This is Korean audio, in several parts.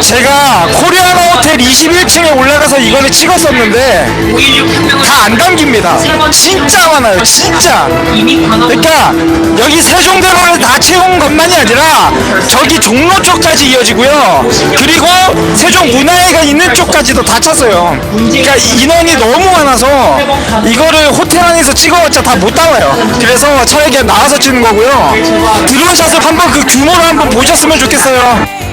제가 코리아나 호텔 21층에 올라가서 이거를 찍었었는데 다 안 담깁니다. 진짜 많아요. 진짜. 그러니까 여기 세종대로를 다 채운 것만이 아니라 저기 종로 쪽까지 이어지고요. 그리고 세종 문화회가 있는 쪽까지도 다 찼어요. 그러니까 인원이 너무 많아서 이거를 호텔 안에서 찍어봤자 다 못 담아요. 그래서 그냥 나와서 찍는 거고요. 드론샷을 한번 그 규모를 한번 보셨으면 좋겠어요.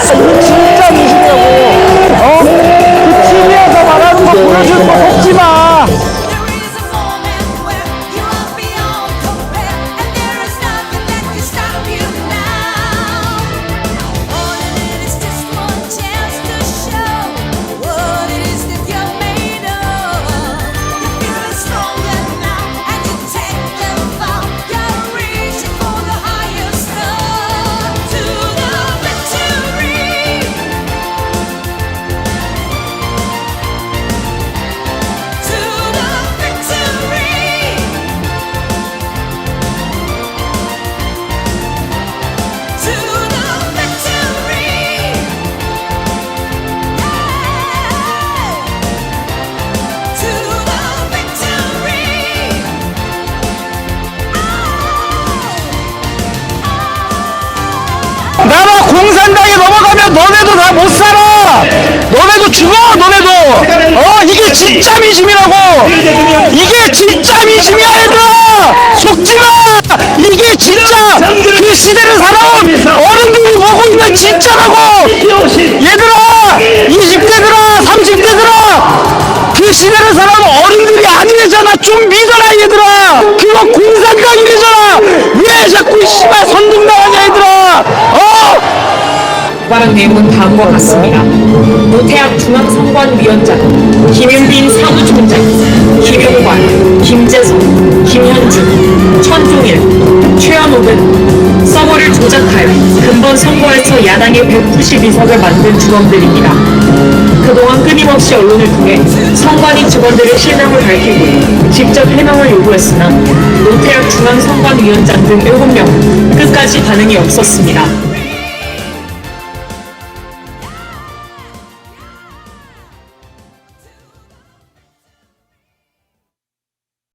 진 공산당에 넘어가면 너네도 다 못 살아. 너네도 죽어. 너네도. 어 이게 진짜 민심이라고. 이게 진짜 민심이야 얘들아. 속지 마. 이게 진짜 그 시대를 살아온 어른들이 보고 있는 진짜라고. 얘들아 20대들아 30대들아 그 시대를 살아온 어른들이 아니래잖아. 좀 믿어라 얘들아. 그거 공산당이래잖아. 왜 자꾸 씨발 선동당하냐 얘들아. 어? 관한 내용은 다음과 같습니다. 노태학 중앙선관위원장, 김용빈 사무총장, 김용관, 김재성, 김현준, 천종일, 최현옥은 서버를 조작하여 근본 선거에서 야당의 192석을 만든 주범들입니다. 그동안 끊임없이 언론을 통해 선관위 직원들의 실명을 밝히고 직접 해명을 요구했으나 노태학 중앙선관위원장 등 7명은 끝까지 반응이 없었습니다.